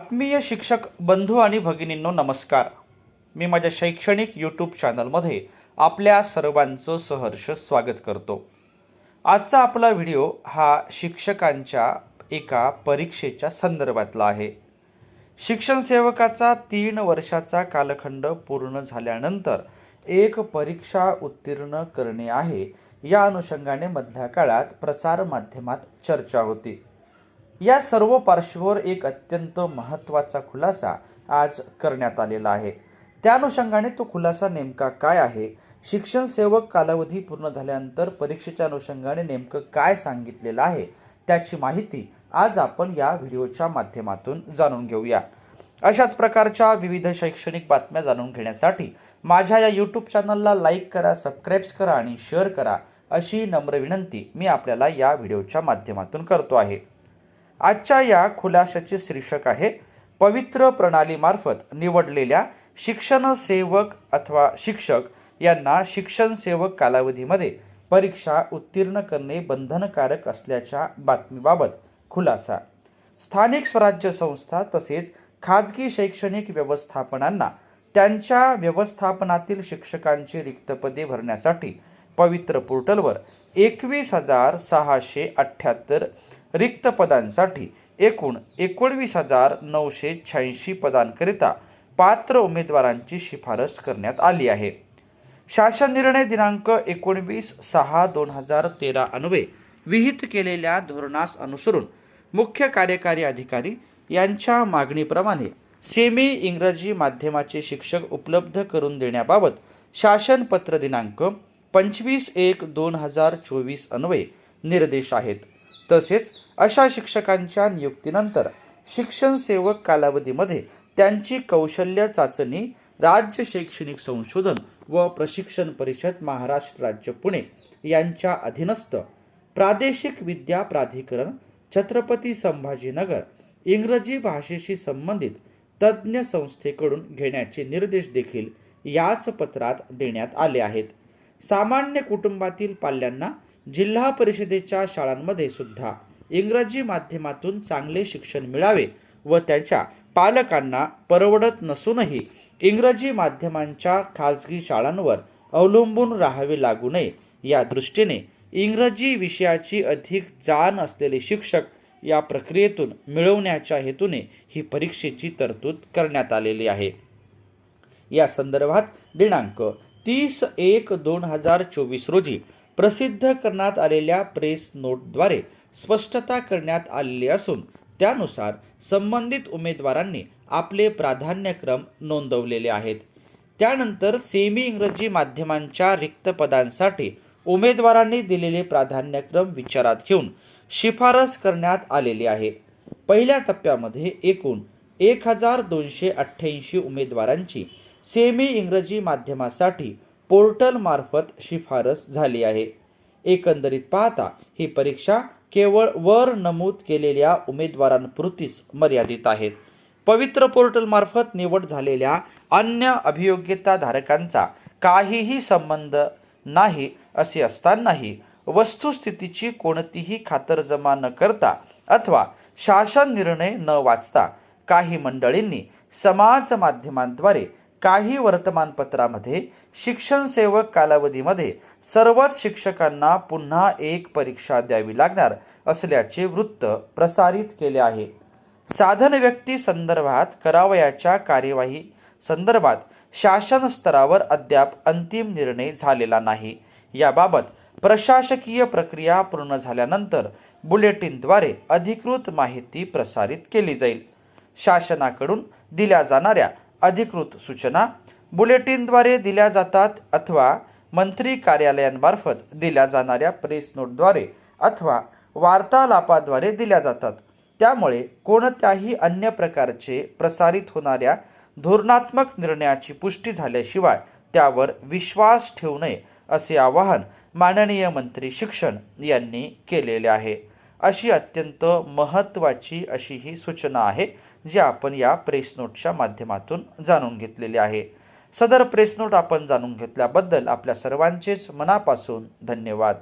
आत्मीय शिक्षक बंधू आणि भगिनींनो नमस्कार. मी माझ्या शैक्षणिक यूट्यूब चॅनलमध्ये आपल्या सर्वांचं सहर्ष स्वागत करतो. आजचा आपला व्हिडिओ हा शिक्षकांच्या एका परीक्षेच्या संदर्भातला आहे. शिक्षण सेवकाचा तीन वर्षाचा कालखंड पूर्ण झाल्यानंतर एक परीक्षा उत्तीर्ण करणे आहे. या अनुषंगाने मधल्या काळात प्रसार माध्यमात चर्चा होती. या सर्व पार्श्ववर एक अत्यंत महत्त्वाचा खुलासा आज करण्यात आलेला आहे. त्या अनुषंगाने तो खुलासा नेमका काय आहे? शिक्षण सेवक कालावधी पूर्ण झाल्यानंतर परीक्षेच्या अनुषंगाने नेमकं काय सांगितलेलं आहे? त्याची माहिती आज आपण या व्हिडिओच्या माध्यमातून जाणून घेऊया. अशाच प्रकारच्या विविध शैक्षणिक बातम्या जाणून घेण्यासाठी माझ्या या यूट्यूब चॅनलला लाईक करा सबस्क्राईब्स करा आणि शेअर करा अशी नम्र विनंती मी आपल्याला या व्हिडिओच्या माध्यमातून करतो आहे. आजच्या या खुलाशाचे शीर्षक आहे पवित्र प्रणालीमार्फत निवडलेल्या शिक्षण सेवक अथवा शिक्षक यांना शिक्षण सेवक कालावधीमध्ये परीक्षा उत्तीर्ण करणे बंधनकारक असल्याच्या बातमीबाबत खुलासा. स्थानिक स्वराज्य संस्था तसेच खाजगी शैक्षणिक व्यवस्थापनांना त्यांच्या व्यवस्थापनातील शिक्षकांची रिक्त पदे भरण्यासाठी पवित्र पोर्टलवर एकवीस हजार सहाशे अठ्ठ्याहत्तर रिक्त पदांसाठी एकूण एकोणवीस हजार नऊशे शहाऐंशी पदांकरिता पात्र उमेदवारांची शिफारस करण्यात आली आहे. शासन निर्णय दिनांक एकोणवीस सहा दोन हजार तेरा अन्वये विहित केलेल्या धोरणास अनुसरून मुख्य कार्यकारी अधिकारी यांच्या मागणीप्रमाणे सेमी इंग्रजी माध्यमाचे शिक्षक उपलब्ध करून देण्याबाबत शासनपत्र दिनांक पंचवीस एक दोन हजार चोवीस अन्वये निर्देश आहेत. तसेच अशा शिक्षकांच्या नियुक्तीनंतर शिक्षण सेवक कालावधीमध्ये त्यांची कौशल्य चाचणी राज्य शैक्षणिक संशोधन व प्रशिक्षण परिषद महाराष्ट्र राज्य पुणे यांच्या अधीनस्थ प्रादेशिक विद्या प्राधिकरण छत्रपती संभाजीनगर इंग्रजी भाषेशी संबंधित तज्ज्ञ संस्थेकडून घेण्याचे निर्देश देखील याच पत्रात देण्यात आले आहेत. सामान्य कुटुंबातील पाल्यांना जिल्हा परिषदेच्या शाळांमध्ये सुद्धा इंग्रजी माध्यमातून चांगले शिक्षण मिळावे व त्याच्या पालकांना परवडत नसूनही इंग्रजी माध्यमांच्या खाजगी शाळांवर अवलंबून राहावे लागू नये. या दृष्टीने इंग्रजी विषयाची अधिक जाण असलेले शिक्षक या प्रक्रियेतून मिळवण्याच्या हेतूने ही परीक्षेची तरतूद करण्यात आलेली आहे. या संदर्भात दिनांक तीस एक दोन हजार चोवीस रोजी प्रसिद्ध करण्यात आलेल्या प्रेस नोटद्वारे स्पष्टता करण्यात आलेली असून त्यानुसार संबंधित उमेदवारांनी आपले प्राधान्यक्रम नोंदवलेले आहेत. त्यानंतर सेमी इंग्रजी माध्यमांच्या रिक्त पदांसाठी उमेदवारांनी दिलेले प्राधान्यक्रम विचारात घेऊन शिफारस करण्यात आलेली आहे. पहिल्या टप्प्यामध्ये एकूण एक हजार दोनशे अठ्ठ्याऐंशी उमेदवारांची सेमी इंग्रजी माध्यमासाठी पोर्टलमार्फत शिफारस झाली आहे. एकंदरीत पाहता ही परीक्षा केवळ वर नमूद केलेल्या उमेदवारांपुरतीच मर्यादित आहेत पवित्र पोर्टलमार्फत निवड झालेल्या अन्य अभियोग्यताधारकांचा काहीही संबंध नाही असे असतानाही वस्तुस्थितीची कोणतीही खातरजमा न करता अथवा शासन निर्णय न वाचता काही मंडळींनी समाज माध्यमांद्वारे काही वर्तमानपत्रामध्ये शिक्षण सेवक कालावधीमध्ये सर्वच शिक्षकांना पुन्हा एक परीक्षा द्यावी लागणार असल्याचे वृत्त प्रसारित केले आहे. साधन व्यक्ती संदर्भात करावयाच्या कार्यवाही संदर्भात शासन स्तरावर अद्याप अंतिम निर्णय झालेला नाही. याबाबत प्रशासकीय प्रक्रिया पूर्ण झाल्यानंतर बुलेटिनद्वारे अधिकृत माहिती प्रसारित केली जाईल. शासनाकडून दिल्या जाणाऱ्या अधिकृत सूचना बुलेटिनद्वारे दिल्या जातात अथवा मंत्री कार्यालयांमार्फत दिल्या जाणाऱ्या प्रेस नोटद्वारे अथवा वार्तालापाद्वारे दिल्या जातात. त्यामुळे कोणत्याही अन्य प्रकारचे प्रसारित होणाऱ्या धोरणात्मक निर्णयाची पुष्टी झाल्याशिवाय त्यावर विश्वास ठेवू नये असे आवाहन माननीय मंत्री शिक्षण यांनी केलेले आहे. अशी अत्यंत महत्त्वाची अशी ही सूचना आहे. जे आपण या प्रेस नोटच्या माध्यमातून जाणून घेतलेले आहे. सदर प्रेस नोट आपण जाणून घेतल्याबद्दल आपल्या सर्वांचेच मनापासून धन्यवाद.